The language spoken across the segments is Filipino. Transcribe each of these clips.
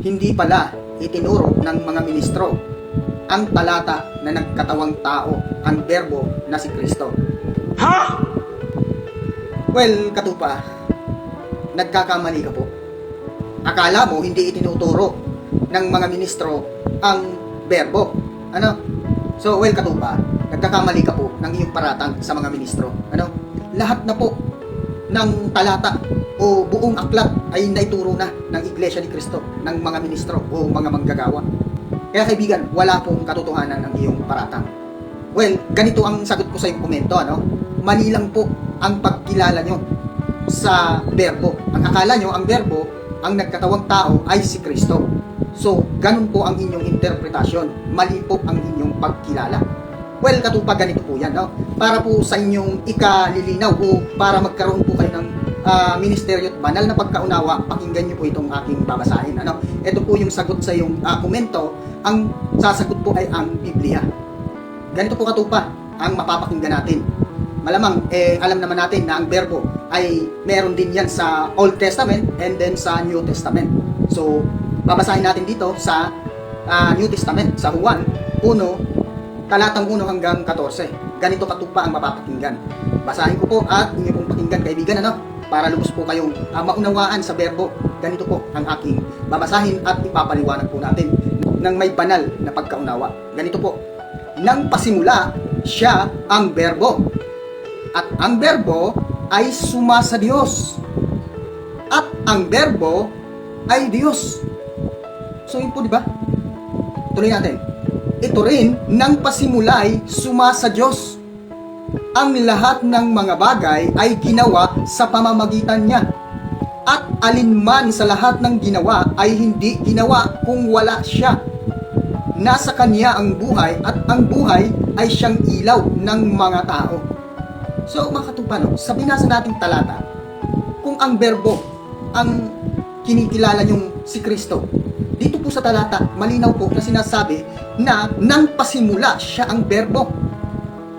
hindi pala itinuro ng mga ministro ang talata na nagkatawang tao, ang berbo na si Kristo. Ha? Well, katupa, nagkakamali ka po. Akala mo hindi itinuturo ng mga ministro ang berbo. Ano? So, well, katupa, nagkakamali ka po ng iyong paratang sa mga ministro. Ano? Lahat na po ng talata o buong aklat ay naituro na ng Iglesia ni Cristo ng mga ministro o mga manggagawa. Kaya kaibigan, wala pong katotohanan ng iyong paratang. Well, ganito ang sagot ko sa iyong komento, ano? Mali lang po ang pagkilala nyo sa berbo. Ang akala nyo, ang berbo, ang nagkatawang tao ay si Kristo. So, ganun po ang inyong interpretasyon. Mali po ang inyong pagkilala. Well, katupa ganito po yan, no? Para po sa inyong ikalilinaw o para magkaroon po kayo ng ah, ministeryo at banal na pagkaunawa, pakinggan niyo po itong aking babasahin. Ano? Ito po yung sagot sa iyong ah, komento. Ang sasagot po ay ang Biblia. Ganito po katupa ang mapapakinggan natin. Malamang, eh, alam naman natin na ang verbo ay meron din yan sa Old Testament and then sa New Testament. So, babasahin natin dito sa ah, New Testament, sa Juan 1, talatang 1 hanggang 14. Ganito katupa ang mapapakinggan. Basahin ko po at inyo pong pakinggan kaibigan, ano? Para lubos po kayong ah, maunawaan sa verbo. Ganito po ang aking babasahin at ipapaliwanag po natin ng may banal na pagkaunawa. Ganito po. Nang pasimula, siya ang verbo. At ang verbo ay suma sa Diyos. At ang verbo ay Diyos. So yun po, di ba? Tuloy natin. Ito rin, nang pasimulay, suma sa Diyos. Ang lahat ng mga bagay ay ginawa sa pamamagitan niya. At alinman sa lahat ng ginawa ay hindi ginawa kung wala siya. Nasa kanya ang buhay at ang buhay ay siyang ilaw ng mga tao. So, mga sa binasa nating talata, kung ang berbo ang kinikilala niyong si Kristo, dito po sa talata, malinaw po na sinasabi na nang pasimula siya ang berbo.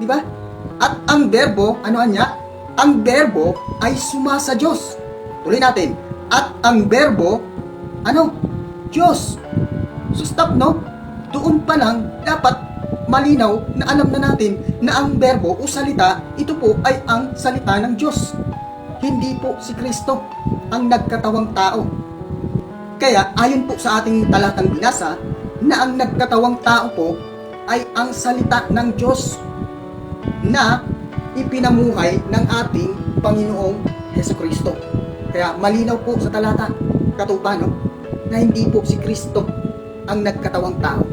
Di ba? At ang berbo, ano niya? Ang berbo ay suma sa Diyos. Tuloy natin. At ang berbo, ano? Diyos. So stop, no? Doon pa lang, dapat malinaw na alam na natin na ang berbo o salita, ito po ay ang salita ng Diyos. Hindi po si Kristo ang nagkatawang tao. Kaya ayon po sa ating talatang binasa, na ang nagkatawang tao po ay ang salita ng Diyos na ipinamuhay ng ating Panginoong Heso Kristo. Kaya malinaw po sa talata, katupano, na hindi po si Kristo ang nagkatawang tao.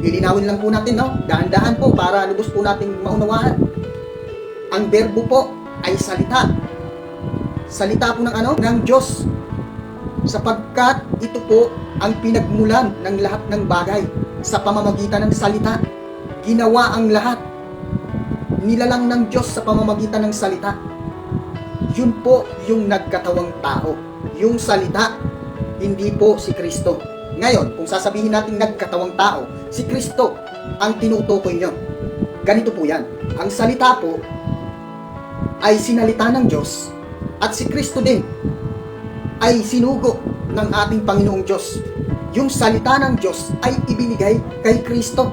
Lilinawin lang po natin, no? Dahan-dahan po para lubos po nating maunawaan. Ang verbo po ay salita. Salita po ng ano? Ng Diyos. Sapagkat ito po ang pinagmulan ng lahat ng bagay sa pamamagitan ng salita. Ginawa ang lahat. Nilalang ng Diyos sa pamamagitan ng salita. Yun po yung nagkatawang tao. Yung salita, hindi po si Kristo. Ngayon, kung sasabihin natin nagkatawang tao, si Kristo ang tinutukoy nyo. Ganito po yan. Ang salita po ay sinalita ng Diyos at si Kristo din ay sinugo ng ating Panginoong Diyos. Yung salita ng Diyos ay ibinigay kay Kristo.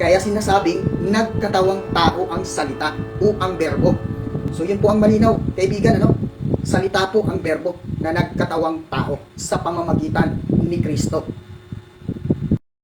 Kaya sinasabing nagkatawang tao ang salita o ang berbo. So yun po ang malinaw, kaibigan, ano? Salita po ang berbo na nagkatawang tao sa pamamagitan ni Kristo.